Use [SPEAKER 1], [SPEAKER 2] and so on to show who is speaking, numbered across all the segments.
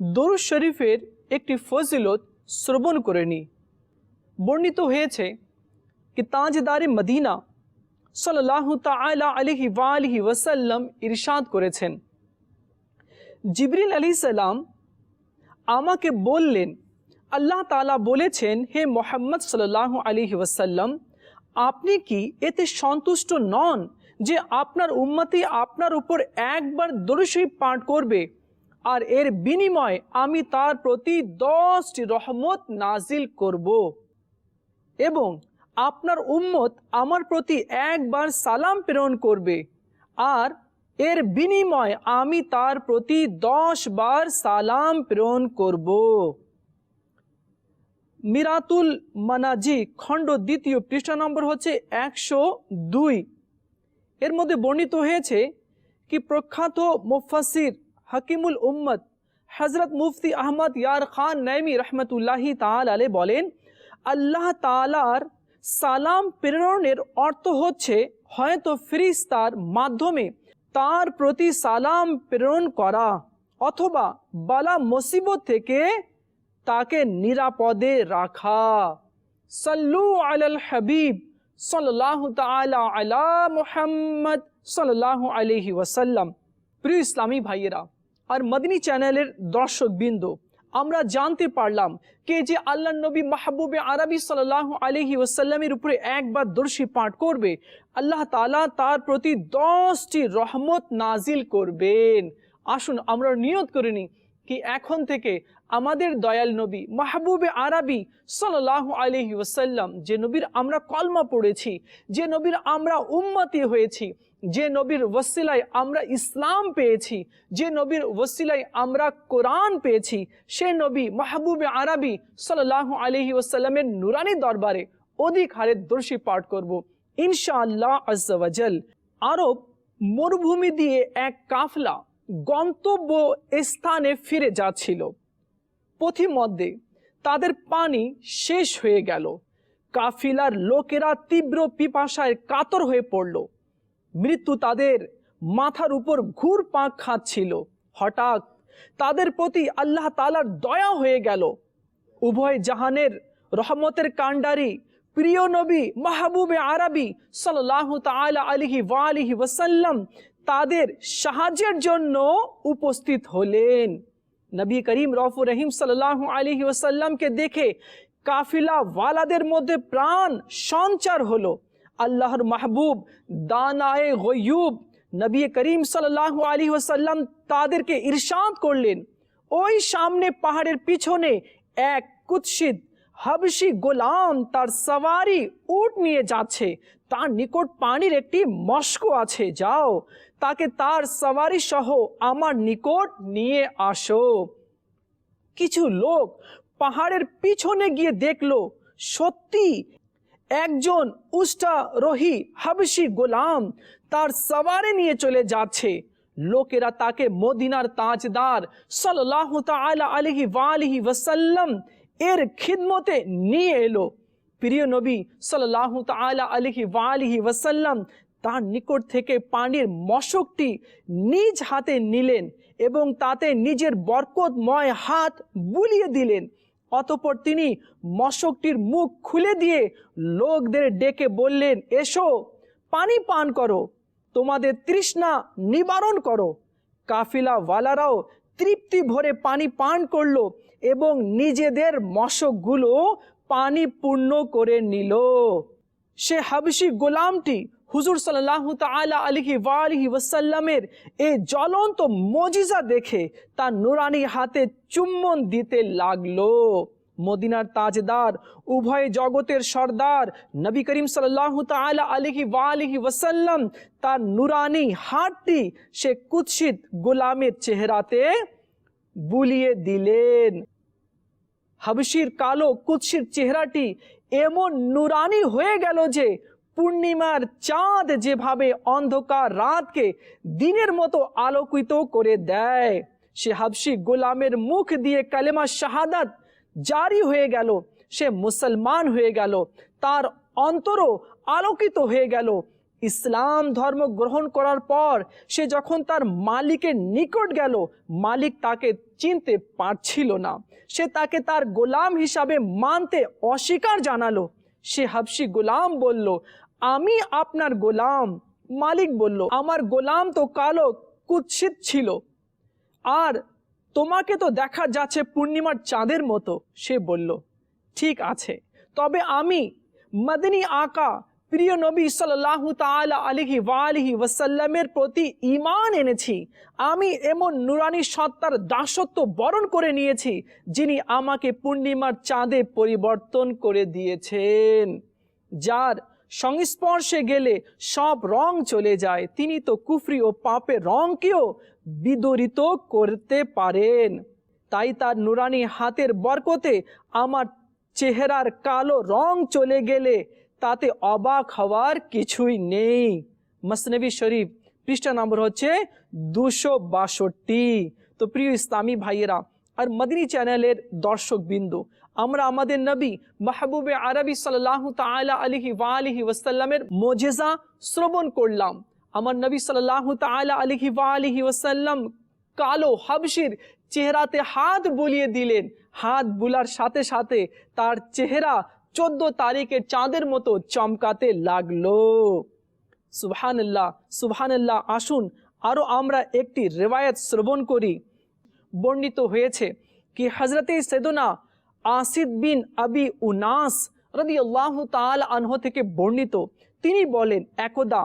[SPEAKER 1] দরুদ শরীফের একটি ফজিলত শ্রবণ করে নিই বর্ণিত হয়েছে কি তাজদারে মদিনা সাল্লাল্লাহু তাআলা আলাইহি ওয়ালিহি ওয়াসাল্লাম ইরশাদ করেছেন। জিবরিল আলী সালাম আমাকে বললেন, আল্লাহ তাআলা বলেছেন, হে মোহাম্মদ সাল্লাল্লাহু আলাইহি ওয়াসাল্লাম, আপনি কি এতে সন্তুষ্ট নন যে আপনার উম্মতি আপনার উপর একবার দরুশরীফ পাঠ করবে? আর এর বিনিময়ে আমি তার প্রতি দশটি রহমত নাজিল করব। এবং আপনার উম্মত আমার প্রতি একবার সালাম প্রেরণ করবে। আর এর বিনিময়ে আমি তার প্রতি দশ বার সালাম প্রেরণ করব। মিরাতুল মানাজি, খণ্ড দ্বিতীয় পৃষ্ঠা নম্বর হচ্ছে একশো দুই। এর মধ্যে বর্ণিত হয়েছে কি প্রখ্যাত মুফাসির হাকিমুল উম্মত হজরত মুফতি আহমদ ইয়ার খান নৈমি রহমতুল্লাহি তালে বলেন, আল্লাহ তালার সালাম প্রেরণের অর্থ হচ্ছে, হয়তো ফিরিস্তার মাধ্যমে তার প্রতি সালাম প্রেরণ করা অথবা বালা মুসিবত থেকে তাকে নিরাপদে রাখা। সাল্লু আলাল হাবিব সাল্লাহ তালা আলা মুহাম্মদ সাল্লাহ আলহি ওয়াসাল্লাম। প্রিয় ইসলামী ভাইয়েরা আর মদিনী চ্যানেলের দর্শক বিন্দু আমরা জানতে পারলাম কে যে আল্লাহ নবী মাহবুবে আরবি সাল্লাহ আলহি ওসাল্লামের উপরে একবার দর্শী পাঠ করবে, আল্লাহ তালা তার প্রতি দশটি রহমত নাজিল করবেন। আসুন আমরা নিয়ত করিনি কি এখন থেকে আমাদের দয়াল নবী মাহবুবে আরবি সাল্লাহ আলহি ওসাল্লাম যে নবীর আমরা কলমা পড়েছি, যে নবীর আমরা উম্মতি হয়েছি, যে নবীর ওসিলায় আমরা ইসলাম পেয়েছি, যে নবীর ওসিলায় আমরা কোরআন পেয়েছি, সে নবী মাহবুবে আরবি সাল্লাহ আলহি ওসাল্লামের নুরানি দরবারে অধিক হারে দর্শী পাঠ করব। ইনশাআল্লাহ আজ্জাওয়াজাল আরব মরুভূমি দিয়ে এক কাফলা গন্তব্য স্থানে ফিরে যাচ্ছিল। পথিমধ্যে তাদের পানি শেষ হয়ে গেল। কাফিলার লোকেরা তীব্র পিপাসায় কাতর হয়ে পড়ল। মৃত্যু তাদের মাথার উপর ঘুর পাক খাচ্ছিল। হঠাৎ তাদের প্রতি আল্লাহ তালার দয়া হয়ে গেল। উভয় জাহানের রহমতের কাণ্ডারি প্রিয় নবী মাহবুবে আরবি সাল্লাহ তালা আলিহি ওয়ালিহি ওয়াসাল্লাম তাদের সাহায্যের জন্য উপস্থিত হলেন। নবী করিম রফুর রহিম সাল্লাহ আলহি ওসাল্লামকে দেখে কাফিলা ওয়ালাদের মধ্যে প্রাণ সঞ্চার হলো। আল্লাহর মাহবুব, দানায়ে গয়ুব নবী করিম সাল্লাহ আলী ওসাল্লাম তাদেরকে ইরশাদ করলেন। ওই সামনে পাহাড়ের পিছনে এক কুৎসিত হাবসি গোলাম তার সওয়ারি উট নিয়ে যাচ্ছে। তার নিকট পানির একটি মস্ক আছে, যাও। তাকে তার সওয়ারি সহ আমার নিকট নিয়ে আসো। কিছু লোক পাহাড়ের পিছনে গিয়ে দেখল, সত্যি একজন উষ্টা রহি হাবসি গোলাম তার সওয়ারে নিয়ে চলে যাচ্ছে। লোকেরা তাকে মদিনার তাজদার সাল্লাহ আলহি ওয়ালিহি ওয়াসাল্লাম এর খিদমতে নিয়ে এলো। প্রিয় নবী সাল্লাহ তালা আলহি ওয়ালিহি ওয়াসাল্লাম তার নিকট থেকে পানির মশকটি নিজ হাতে নিলেন এবং তাতে নিজের বরকতময় হাত বুলিয়ে দিলেন। অতপর তিনি মশকটির মুখ খুলে দিয়ে লোকদের ডেকে বললেন, এসো, পানি পান করো, তোমাদের তৃষ্ণা নিবারণ করো। কাফিলা ওয়ালারাও তৃপ্তি ভরে পানি পান করল এবং নিজেদের মশকগুলো পানি পূর্ণ করে নিল। সে হাবশি গোলামটি হুজুর সাল্লাহ তালা আলিহি ওয়ালিহি ওয়াসাল্লামের এই জ্বলন্ত মজিজা দেখে তার নুরানি হাতে চুম্বন দিতে লাগল। মদিনার তাজদার, উভয় জগতের সর্দার নবী করিম সাল্লাহ তালা আলিহি ওয়ালিহি ওয়াসাল্লাম তার নুরানি হাতটি সে কুৎসিত গোলামের চেহারাতে বুলিয়ে দিলেন। হাবশির কালো কুৎসির চেহারাটি এমন নুরানি হয়ে গেল যে পূর্ণিমার চাঁদ যেভাবে অন্ধকার রাতকে দিনের মতো আলোকিত করে দেয়, সে হাবশি গোলামের মুখ দিয়ে কালেমা শাহাদাত জারি হয়ে গেল, সে মুসলমান হয়ে গেল, তার অন্তরও আলোকিত হয়ে গেল। ইসলাম ধর্ম গ্রহণ করার পর সে যখন তার মালিকের নিকট গেল, মালিক তাকে চিনতে পারছিল না। সে তাকে তার গোলাম হিসাবে মানতে অস্বীকার জানালো। সে হাবসি গোলাম বলল, আমি আপনার গোলাম। মালিক বলল, আমার গোলাম তো কালো কুৎসিত ছিল। আর তোমাকে তো দেখা যাচ্ছে পূর্ণিমার চাঁদের মতো। সে বলল, ঠিক আছে। তবে আমি মদিনী আকা প্রিয় নবী সাল্লাহ তালা আলিহি ওয়ালিহি ওয়াসাল্লামের প্রতি ইমান এনেছি। আমি এমন নুরানি সত্তার দাসত্ব বরণ করে নিয়েছি, যিনি আমাকে পূর্ণিমার চাঁদে পরিবর্তন করে দিয়েছেন। যার সংস্পর্শে গেলে সব রং চলে যায়। তিনি তো কুফরি ও পাপের রংকেও বিদরিত করতে পারেন। তাই তার নুরানি হাতের বরকতে আমার চেহারার কালো রং চলে গেলে তাতে অবাক হওয়ার কিছুই নেই। মসনবী শরীফ পৃষ্ঠা নম্বর হচ্ছে দুশো বাষট্টি। তো প্রিয় ইসলামী ভাইয়েরা আর মদিনী চ্যানেলের দর্শক বিন্দু আমরা আমাদের নবী মাহবুবে আরবি সাল্লাহ তালা আলিহি ওয়ালিহি ওয়াসাল্লামের মোজেজা শ্রবণ করলাম। আমার নবী সাল্লাহ তালা আলিহি ওয়ালিহি ওয়াসাল্লাম কালো হাবশির চেহারাতে হাত বুলিয়ে দিলেন। হাত বুলার সাথে সাথে তার চেহারা চোদ্দ তারিখের চাঁদের মতো চমকাতে লাগল। সুবহানাল্লাহ সুবহানাল্লাহ, আসুন আরও আমরা একটি রেওয়ায়ত শ্রবণ করি। বর্ণিত হয়েছে কি হজরতে সেদনা আসিদ বিন আবি উনাস রদি আল্লাহ তাল আনহ থেকে বর্ণিত। তিনি বলেন, একদা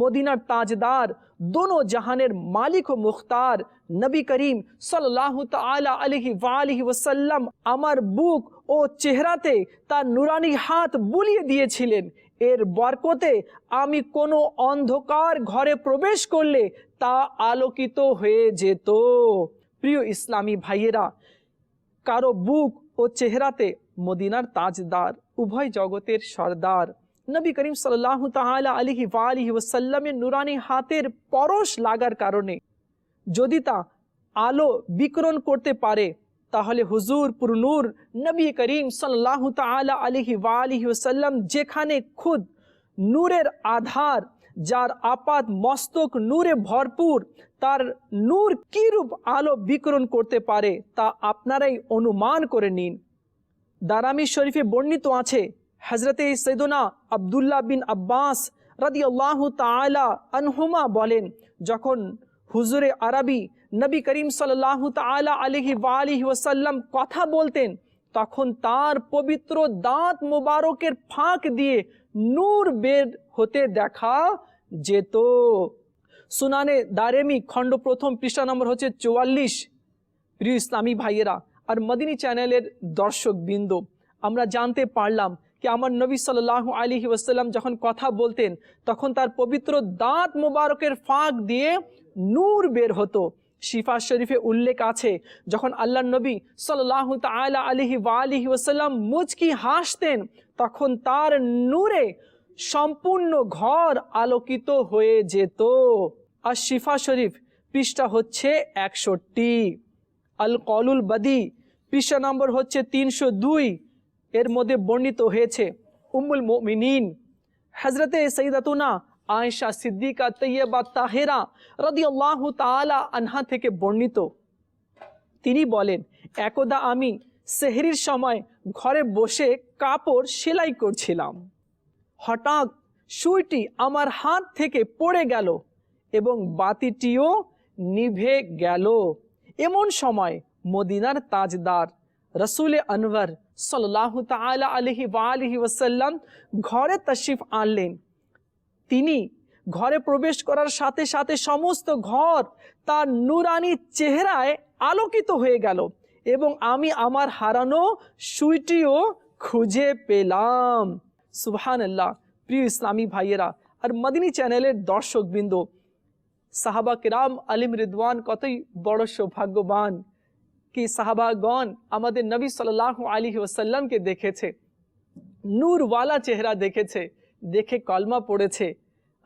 [SPEAKER 1] মদিনার তাজদার দোনো জাহানের মালিক ও মুখতার নবী করিম সাল্লাহ তালা আলহি ওয়ালিহি ওসাল্লাম আমার বুক ও চেহারাতে তার নুরানি হাত বুলিয়ে দিয়েছিলেন। এর বরকতে আমি কোনো অন্ধকার ঘরে প্রবেশ করলে তা আলোকিত হয়ে যেত। প্রিয় ইসলামী ভাইয়েরা, কারও বুক ও চেহারাতে মদিনার তাজদার, উভয় জগতের সর্দার। নবী করিম সাল্লাহ তাহলে আলিহি ওয়ালিহি ওসাল্লামের নুরানি হাতের পরশ লাগার কারণে যদি তা আলো বিকরণ করতে পারে তাহলে হুজুর পুরনুর নবী করিম সাল্লাহ তালা আলিহি ওয়ালিহি ওসাল্লাম যেখানে খুদ নূরের আধার, যার আপাত মস্তক নূরে ভরপুর, তার নূর কিরূপ আলো বিকরণ করতে পারে তা আপনারাই অনুমান করে নিন। দারামি শরীফে বর্ণিত আছে হজরতে সৈদনা আবদুল্লাহ বিন আব্বাস রাদি আল্লাহ তালা আনহুমা বলেন, যখন হুজুরে আরবি নবী করিম সাল্লাহ তালা আলহি ওয়ালিহি ওসাল্লাম কথা বলতেন, তখন তার পবিত্র দাঁত মোবারকের ফাঁক দিয়ে নূর বের হতে দেখা যেত। সুনানে দারেমি খণ্ড প্রথম পৃষ্ঠা নম্বর হচ্ছে চুয়াল্লিশ। প্রিয় ইসলামী ভাইয়েরা আর মদিনী চ্যানেলের দর্শক বৃন্দ আমরা জানতে পারলাম কি আমার নবী সাল্লাহ আলী ওসাল্লাম যখন কথা বলতেন, তখন তার পবিত্র দাঁত মোবারকের ফাঁক দিয়ে নূর বের হতো। শিফা শরীফে উল্লেখ আছে, যখন আল্লাহ নবী সাল্লাহ তালা আলহি ওয়ালিহি ওসাল্লাম মুচকি হাসতেন, তখন তার নূরে সম্পূর্ণ ঘর আলোকিত হয়ে যেত। আর শিফা শরীফ পৃষ্ঠা হচ্ছে একষট্টি। আল কলুল বদি পৃষ্ঠা নম্বর হচ্ছে তিনশো দুই। এর মধ্যে বর্ণিত হয়েছে, উম্মুল মিনীন হজরতে সৈদাতুনা আয়েশা সিদ্দিকা তৈয়বা তাহেরা রদি আল্লাহ তালা আনহা থেকে বর্ণিত। তিনি বলেন, একদা আমি সেহরির সময় ঘরে বসে কাপড় সেলাই করছিলাম। হঠাৎ সুইটি আমার হাত থেকে পড়ে গেল এবং বাতিটিও নিভে গেল। এমন সময় মদিনার তাজদার রসুল আনওয়ার সাল্লাহ তালা আলহি আলহি ওসাল্লাম ঘরে তশিফ আনলেন। তিনি ঘরে প্রবেশ করার সাথে সাথে সমস্ত ঘর তার নুরানি চেহারায় আলোকিত হয়ে গেল এবং আমি আমার হারানো সুইটিও খুঁজে পেলাম। সুবহান আল্লাহ প্রিয় ইসলামী ভাইয়েরা, আর মদিনী চ্যানেলের দর্শকবৃন্দ, সাহাবা কিরাম, আলিম রিদওয়ান কতই বড় সৌভাগ্যবান কি সাহাবাগণ আমাদের নবী সাল্লাহ আলী ওসাল্লামকে দেখেছে, নূরওয়ালা চেহারা দেখেছে। দেখে কলমা পড়েছে।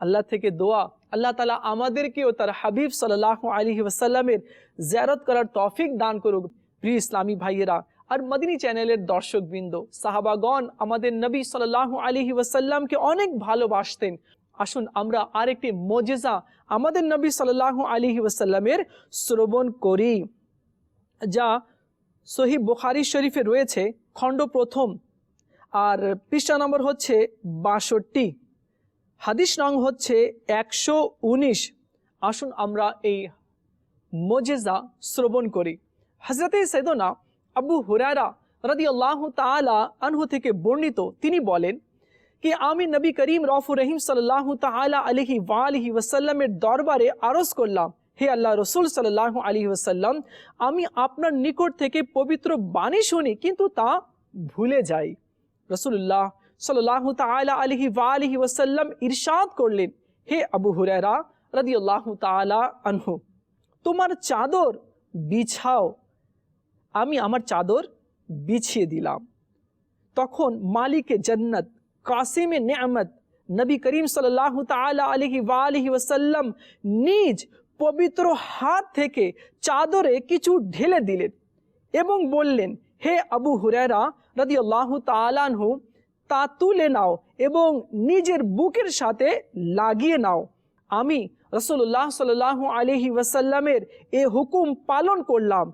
[SPEAKER 1] আল্লাহ থেকে দোয়া। আল্লাহ তালা আমাদেরকেও তার হাবিব সাল্লাহ আলী ওসাল্লামের জিয়ারত করার তফিক দান করুক। প্রিয় ইসলামী ভাইয়েরা, আর মদিনী চ্যানেলের দর্শকবৃন্দ, সাহাবাগণ আমাদের নবী সাল্লাহ আলী ওসাল্লামকে অনেক ভালোবাসতেন। আসুন আমরা আরেকটি মজেজা আমাদের নবী সাল্লাহ আলী ওসাল্লামের শ্রবণ করি, যা সহি বুখারি শরীফে রয়েছে। খণ্ড প্রথম আর পৃষ্ঠা নম্বর হচ্ছে বাষট্টি। হাদিস নং হচ্ছে একশো উনিশ। আসুন আমরা এই মজেজা শ্রবণ করি। হজরতে সৈদনা আবু হুরারা রদি আল্লাহ তালা আনহু থেকে বর্ণিত, তিনি বলেন কি, আমি নবী করিম রফুর রহিম সাল্লাহ তালা আলহি ওয়ালহি ওসাল্লামের দরবারে আরজ করলাম, হে আল্লাহ রসুল সাল্লাহ আলী ওসাল্লাম আমি আপনার নিকট থেকে পবিত্র বাণী শুনি, কিন্তু তা ভুলে যাই। রসুল্লাহ সাল্লাহ তালা আলহি ওয়ালহি ওসাল্লাম ইরশাদ করলেন হে আবু হুরেরা রদি আল্লাহ তালা আনহু তোমার চাদর বিছাও আমি আমার চাদর বিছিয়ে দিলাম তখন মালিকে জন্নত কাসিমে নেয়ামত নবী করিম সাল্লাহ তালা আলহি ওয়ালহি ওসাল্লাম নিজ পবিত্র হাত থেকে চাদরে কিছু ঢেলে দিলেন এবং বললেন হে আবু হুরেরা রদি আল্লাহ তালানহু তা তুলে নাও এবং নিজের বুকের সাথে লাগিয়ে নাও। আমি রসুল্লাহ সাল আলহি ওয়াসাল্লামের এ হুকুম পালন করলাম।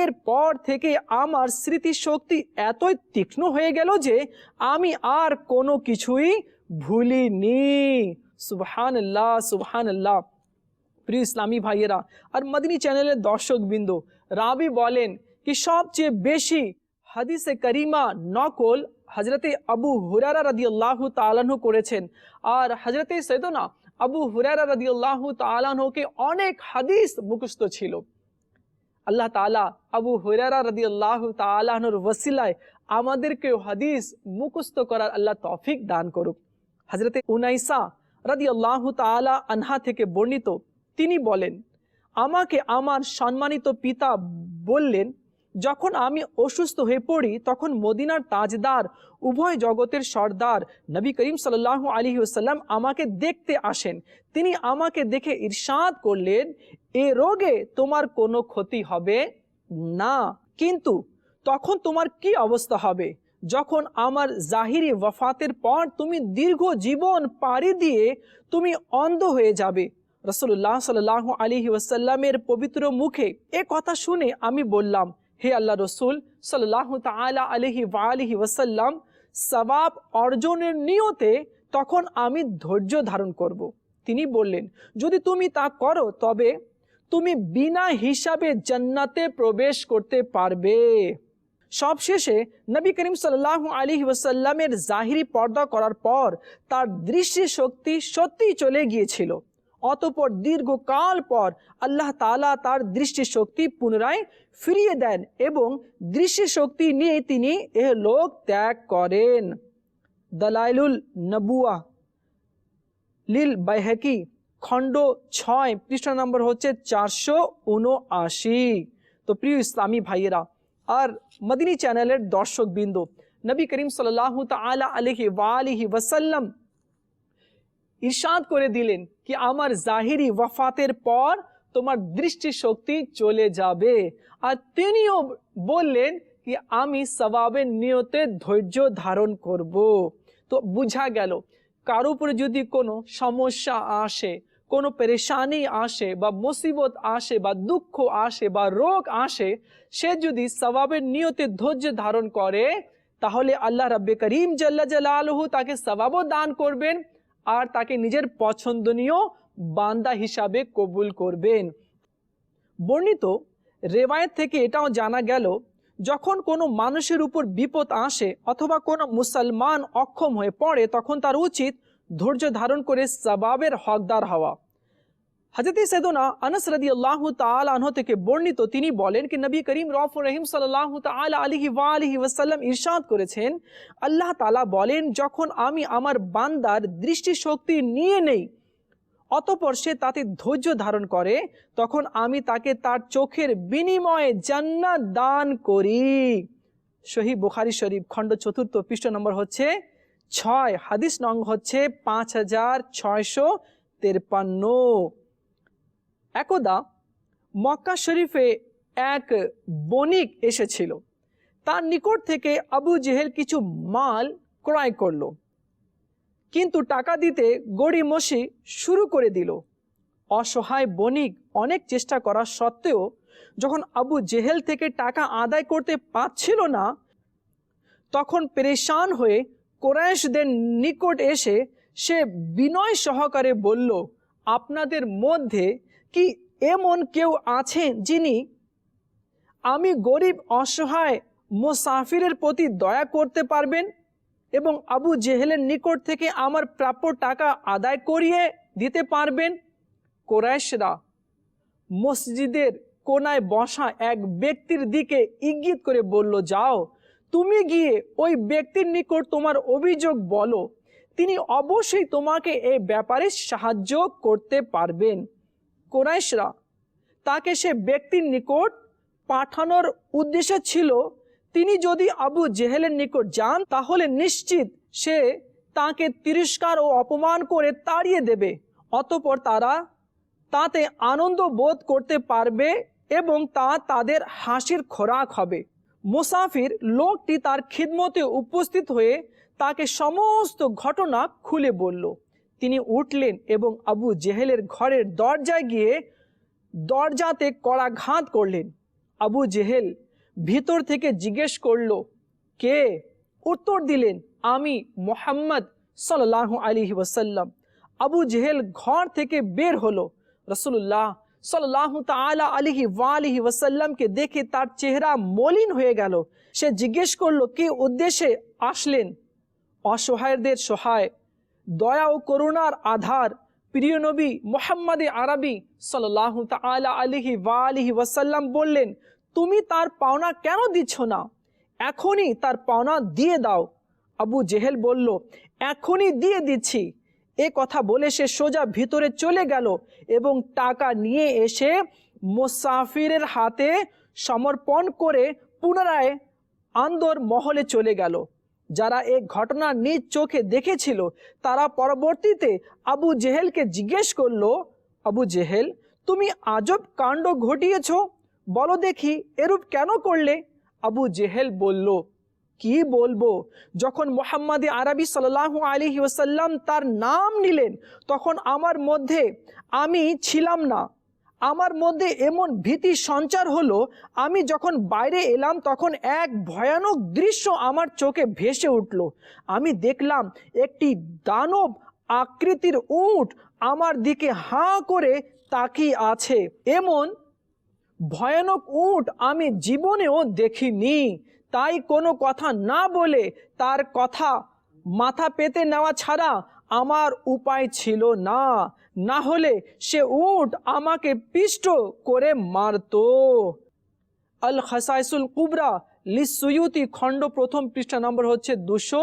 [SPEAKER 1] এরপর থেকে আমার স্মৃতিশক্তি এতই তীক্ষ্ণ হয়ে গেল যে আমি আর কোনো কিছুই ভুলিনি। সুবহান আল্লাহ সুবহান আল্লাহ প্রিয় ইসলামী ভাইয়েরা, আর মদিনী চ্যানেলের দর্শকবৃন্দ, রাবি বলেন কি, সবচেয়ে বেশি হাদিসে করিমা নকল হজরতে আবু হুরারা রাদি আল্লাহ তালানহু করেছেন। আর হজরতে সৈদনা আবু হুরারা রাদি আল্লাহ তালানহুকে অনেক হাদিস মুখস্থ ছিল। আল্লাহ তালা আবু হুরারা রাদি আল্লাহ তালাহনুর ওসিলায় আমাদেরকেও হাদিস মুখস্থ করার আল্লাহ তৌফিক দান করুক। হজরতে উনাইসা রাদি আল্লাহ তালা আনহা থেকে বর্ণিত, তিনি বলেন, আমাকে আমার সম্মানিত পিতা বললেন যখন আমি অসুস্থ হয়ে পড়ি, তখন মদিনার তাজদার, উভয় জগতের সর্দার নবী করিম সাল্লাহ আলী সাল্লাম আমাকে দেখতে আসেন। তিনি আমাকে দেখে ইরশাদ করলেন, এ রোগে তোমার কোনো ক্ষতি হবে না। কিন্তু তখন তোমার কি অবস্থা হবে? যখন আমার জাহিরি ওয়ফাতের পর তুমি দীর্ঘ জীবন পাড়ি দিয়ে তুমি অন্ধ হয়ে যাবে। রসুল্লাহ সাল্লাহ আলী ওয়াসাল্লামের পবিত্র মুখে এ কথা শুনে আমি বললাম হে আল্লাহ রসুল সাল্লাহ তালা আলহি আলহি ওয়াসাল্লাম সবাব অর্জনের নিয়তে তখন আমি ধৈর্য ধারণ করব। তিনি বললেন, যদি তুমি তা করো, তবে তুমি বিনা হিসাবে জান্নাতে প্রবেশ করতে পারবে সবশেষে নবী করিম সাল্লাহ আলী ওয়াসাল্লামের জাহিরি পর্দা করার পর তার দৃষ্টি শক্তি সত্যি চলে গিয়েছিল অতপর দীর্ঘকাল পর আল্লাহ তালা তার দৃষ্টি শক্তি পুনরায় ফিরিয়ে দেন এবং দৃষ্টি শক্তি নিয়ে তিনি এ লোক ত্যাগ করেন। দালাইলুল নবুয়া লিল বাইহাকি, খণ্ড ছয়, পৃষ্ঠা নম্বর হচ্ছে চারশো উনআশি। তো প্রিয় ইসলামী ভাইয়েরা, আর মদিনী চ্যানেলের দর্শক বিন্দু নবী করিম সাল্লাহ তালা আলহি ওয়ালিহি ওয়াসাল্লাম ইরশাদ করে দিলেন কি আমার জাহিরি ওয়াফাতের পর তোমার দৃষ্টি শক্তি চলে যাবে আর তিনিও বললেন কি আমি সবাবের নিয়তে ধৈর্য ধারণ করব তো বুঝা গেল কারও উপরে যদি কোনো সমস্যা আসে কোনো পেরেশানি আসে বা মুসিবত আসে বা দুঃখ আসে বা রোগ আসে সে যদি সবাবের নিয়তে ধৈর্য ধারণ করে তাহলে আল্লাহ রব্বে করিম জাল্লা জালালহু তাকে সবাবও দান করবেন আর তাকে নিজের পছন্দনীয় বান্দা হিসাবে কবুল করবেন। বর্ণিত রেওয়ায়ত থেকে এটাও জানা গেল, যখন কোনো মানুষের উপর বিপদ আসে অথবা কোনো মুসলমান অক্ষম হয়ে পড়ে, তখন তার উচিত ধৈর্য ধারণ করে সবাবের হকদার হওয়া। হজরত সৈদনা আনস রদি আল্লাহ তালহ থেকে বর্ণিত তিনি বলেন কি, নবী করিম রফ রহিম সাল্লাহ তাল আলহি ওয়ালিহি ওয়াসাল্লাম ইরশাদ করেছেন। আল্লাহ তালা বলেন, যখন আমি আমার বান্দার দৃষ্টিশক্তি নিয়ে নেই, অতপর সে তাতে ধৈর্য ধারণ করে, তখন আমি তাকে তার চোখের বিনিময়ে জান্নাত দান করি। শহীদ বুখারি শরীফ, খণ্ড চতুর্থ, পৃষ্ঠ নম্বর হচ্ছে ছয়। হাদিস নং হচ্ছে পাঁচ হাজার ছয়শো তেরপান্ন। একদা মক্কা শরীফে এক বণিক এসেছিল। তার নিকট থেকে আবু জেহেল কিছু মাল ক্রয় করল। কিন্তু টাকা দিতে গড়িমসি শুরু করে দিল। অসহায় বণিক অনেক চেষ্টা করা সত্ত্বেও যখন আবু জেহেল থেকে টাকা আদায় করতে পারছিল না, তখন পেরেশান হয়ে কোরআশদের নিকট এসে সে বিনয় সহকারে বলল, আপনাদের মধ্যে কি এমন কেউ আছেন যিনি আমি গরিব, অসহায়, মোসাফিরের প্রতি দয়া করতে পারবেন এবং আবু জেহেলের নিকট থেকে আমার প্রাপ্য টাকা আদায় করিয়ে দিতে পারবেন? কোরাইশরা মসজিদের কোনায় বসা এক ব্যক্তির দিকে ইঙ্গিত করে বলল, যাও, তুমি গিয়ে ওই ব্যক্তির নিকট তোমার অভিযোগ বলো। তিনি অবশ্যই তোমাকে এই ব্যাপারে সাহায্য করতে পারবেন। কোরাইশরা তাকে সে ব্যক্তির নিকট পাঠানোর উদ্দেশ্য ছিল, তিনি যদি আবু জেহেলের নিকট যান, তাহলে নিশ্চিত সে তাকে তিরস্কার ও অপমান করে তাড়িয়ে দেবে। অতপর তারা তাতে আনন্দ বোধ করতে পারবে এবং তা তাদের হাসির খোরাক হবে। মুসাফির লোকটি তার খিদমতে উপস্থিত হয়ে তাকে সমস্ত ঘটনা খুলে বলল। তিনি উঠলেন এবং আবু জেহেলের ঘরের দরজায় গিয়ে দরজাতে কড়াঘাত করলেন। আবু জেহেল ভিতর থেকে জিজ্ঞেস করল, কে? উত্তর দিলেন, আমি মোহাম্মদ সাল্লাহ আলী ওয়াসাল্লাম। আবু জেহেল ঘর থেকে বের হলো। রসুল্লাহ সাল্লাহ তালা আলিহি ওয়ালিহি ওয়াসাল্লামকে দেখে তার চেহারা মলিন হয়ে গেল। সে জিজ্ঞেস করল, কি উদ্দেশ্যে আসলেন? অসহায়দের সহায়। দয়া ও করুণার আধার। প্রিয় নবী মোহাম্মদ আরবি সাল্লাহ তালা আলিহি ওয়ালিহি ওয়াসাল্লাম বললেন, তুমি তার পাওনা কেন দিচ্ছ না? এখনই তার পাওনা দিয়ে দাও। আবু জেহেল বলল, এখনই দিয়ে দিচ্ছি। এ কথা বলে সে সোজা ভিতরে চলে গেল এবং টাকা নিয়ে এসে মোসাফিরের হাতে সমর্পণ করে পুনরায় আন্দর মহলে চলে গেল। যারা এই ঘটনা নিজ চোখে দেখেছিল, তারা পরবর্তীতে আবু জেহেলকে জিজ্ঞেস করল, আবু জেহেল, তুমি আজব কাণ্ড ঘটিয়েছ, বলো দেখি এরূপ কেন করলে? আবু জেহেল বলল, কি বলব, যখন মোহাম্মদ আরবি সাল্লাহ আলী ওসাল্লাম তার নাম নিলেন, তখন আমার মধ্যে আমি ছিলাম না। আমার মধ্যে এমন ভীতি সঞ্চার হলো, আমি যখন বাইরে এলাম তখন এক ভয়ানক দৃশ্য আমার চোখে ভেসে উঠল। আমি দেখলাম একটি দানব আকৃতির উট আমার দিকে হাঁ করে তাকিয়ে আছে। এমন ভয়ানক উট আমি জীবনেও দেখিনি। তাই কোনো কথা না বলে তার কথা মাথা পেতে নেওয়া ছাড়া আমার উপায় ছিল না। না হলে সে উট আমাকে পিষ্ট করে মারত। আল খাসাইসুল কুবরা লিসুয়ুতি খণ্ড প্রথম পৃষ্ঠা নম্বর হচ্ছে দুশো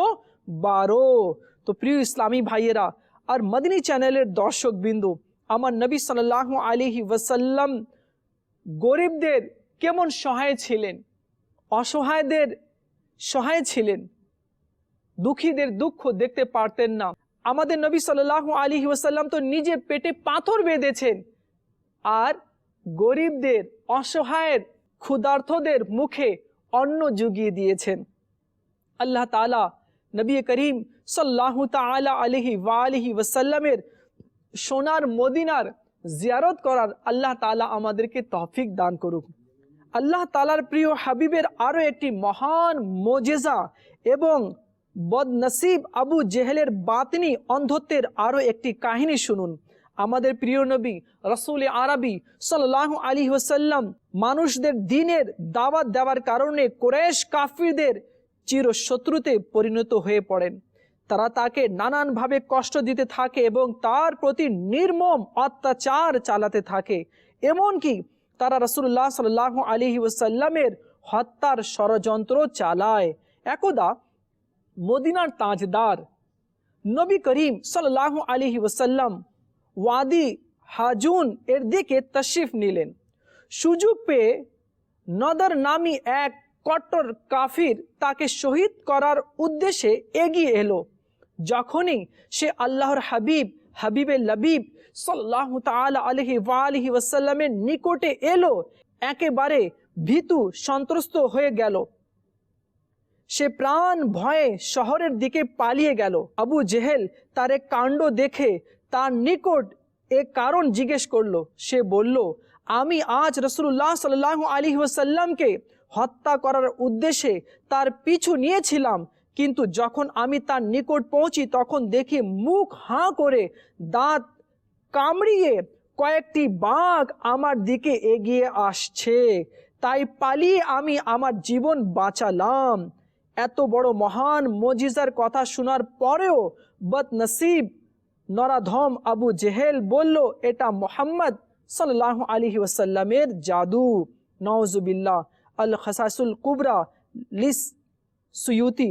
[SPEAKER 1] বারো। তো প্রিয় ইসলামী ভাইয়েরা, আর মদিনী চ্যানেলের দর্শক বিন্দু আমার নবী সাল্লাহ আলিহি ওয়াসাল্লাম গরিবদের কেমন সহায় ছিলেন? অসহায়দের সহায় ছিলেন? দুঃখীদের দুঃখ দেখতে পারতেন না। আমাদের নবী সাল্লাহ আলী ওয়াসাল্লাম তো নিজে পেটে পাথর বেঁধেছেন। আর গরিবদের, অসহায়ের ক্ষুধার্থদের মুখে অন্ন জুগিয়ে দিয়েছেন। আল্লাহ তালা নবী করিম সাল্লাহ তালা আলহি ওয়ালিহি ওয়াসাল্লামের সোনার মদিনার জিয়ারত করার আল্লাহ তালা আমাদেরকে তফিক দান করুক। আল্লাহ তালার প্রিয় হাবিবের আরও একটি মহান মোজেজা এবং বদনসিব আবু জেহেলের বাতনি অন্ধত্বের আরও একটি কাহিনী শুনুন। আমাদের প্রিয় নবী রসুল আরবি সাল্লাহ আলী ওসাল্লাম মানুষদের দিনের দাওয়াত দেওয়ার কারণে কোরেশ কাফিরদের চিরশত্রুতে পরিণত হয়ে পড়েন। তারা তাকে নানানভাবে কষ্ট দিতে থাকে এবং তার প্রতি নির্মম অত্যাচার চালাতে থাকে। এমনকি তারা রসুল্লাহ সাল আলী ওসাল্লামের হত্যার ষড়যন্ত্র চালায়। একদা মদিনার তাজদার নবী করিম সাল্লাহ আলী ওসাল্লাম ওয়াদি হাজুন এর দিকে তশরিফ নিলেন। সুযোগ পেয়ে নদর নামি এক কট্টর কাফির তাকে শহীদ করার উদ্দেশ্যে এগিয়ে এলো। যখনই সে আল্লাহর হাবিব, হাবিবে লবিব সাল্লাহ তালা আলহি ওয়ালিহি ওয়াসাল্লামের নিকটে এলো, একেবারে ভীতু, সন্ত্রস্ত হয়ে গেল। সে প্রাণ ভয়ে শহরের দিকে পালিয়ে গেল। আবু জেহেল তার এক কাণ্ড দেখে তার নিকট এ কারণ জিজ্ঞেস করল। সে বলল, আমি আজ রসুল্লাহ সাল্লাহ আলী ওসাল্লামকে হত্যা করার উদ্দেশ্যে তার পিছু নিয়েছিলাম। কিন্তু যখন আমি তার নিকট পৌঁছি, তখন দেখি মুখ হাঁ করে দাঁত কামড়িয়ে কয়েকটি বাঘ আমার দিকে এগিয়ে আসছে। তাই পালিয়ে আমি আমার জীবন বাঁচালাম। এত বড় মহান মজিজার কথা শোনার পরেও বদনসিব নরাধম আবু জেহেল বলল, এটা মোহাম্মদ সাল্লাহ আলী ওসাল্লামের জাদু। নওজুবিল্লাহ আল খাসাসুল কুবরা লিস সুয়ুতি।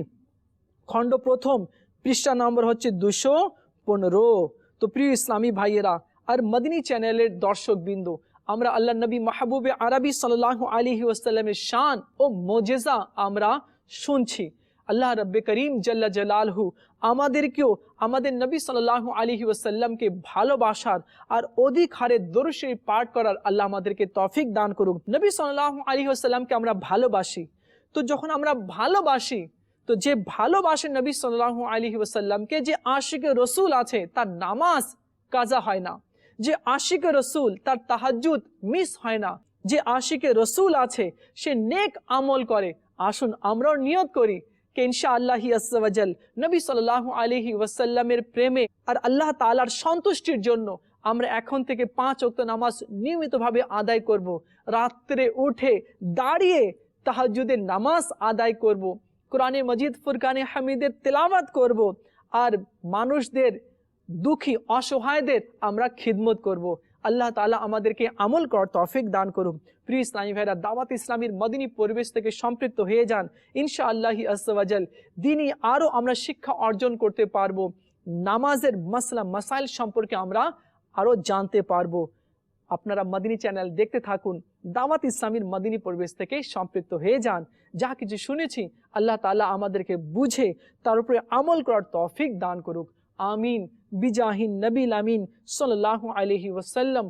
[SPEAKER 1] খণ্ড প্রথম, পৃষ্ঠা নম্বর হচ্ছে দুশো পনেরো। তো প্রিয় ইসলামী ভাইয়েরা আর মদিনী চ্যানেলের দর্শক বিন্দু আমরা আল্লাহ নবী মাহবুবে আরবি সাল্লাহ আলী ওসাল্লামের শান ও মোজেজা আমরা শুনছি। আল্লাহ রব্বে করিম জাল্লা জালালহু আমাদেরকেও, আমাদের নবী সাল্লাহ আলী ওসাল্লামকে ভালোবাসার আর অধিক হারে দরুশে পাঠ করার আল্লাহ আমাদেরকে তফিক দান করুক। নবী সাল্লাহ আলী ওসাল্লামকে আমরা ভালোবাসি। তো যখন আমরা ভালোবাসি, তো যে ভালোবাসে নবী সাল্লাহ আলী ওসাল্লামকে যে আশিকে রসুল আছে, তার নামাজ কাজা হয় না। যে আশিকে রসুল, তার তাহাজুদ মিস হয় না। যে আশিকে রসুল আছে, সে নেক আমল করে আসুন, আমরাও নিয়ত করি কে ইনশা আল্লাহি আসাল নবী সাল্লাহ আলহি ওয়াসাল্লামের প্রেমে আর আল্লাহ তালার সন্তুষ্টির জন্য আমরা এখন থেকে পাঁচ অক্ত নামাজ নিয়মিতভাবে আদায় করব। রাত্রে উঠে দাঁড়িয়ে তাহাজুদের নামাজ আদায় করব। কোরআনে মজিদ, ফুরকানে হামিদের তেলাওয়াত করব। আর মানুষদের দুঃখী, অসহায়দের আমরা খিদমত করব। আল্লাহ তালা আমাদেরকে আমল কর তফিক দান করুক প্রিয় ইসলামী ভাইরা, দাওয়াত ইসলামীর মদিনী পরিবেশ থেকে সম্পৃক্ত হয়ে যান। ইনশা আল্লাহি আসাল দিনই আরও আমরা শিক্ষা অর্জন করতে পারব। নামাজের মসলা, মাসাইল সম্পর্কে আমরা আরও জানতে পারব। আপনারা মদিনী চ্যানেল দেখতে থাকুন, দাওয়াত ইসলামীর মদিনী পরিবেশ থেকে সম্পৃক্ত হয়ে যান। যা কিছু শুনেছি, আল্লাহ তালা আমাদেরকে বুঝে, তার উপরে আমল করার তৌফিক দান করুক। আমিন বিজাহিন নবীল আমিন সাল্লাহ আলহি ওসাল্লাম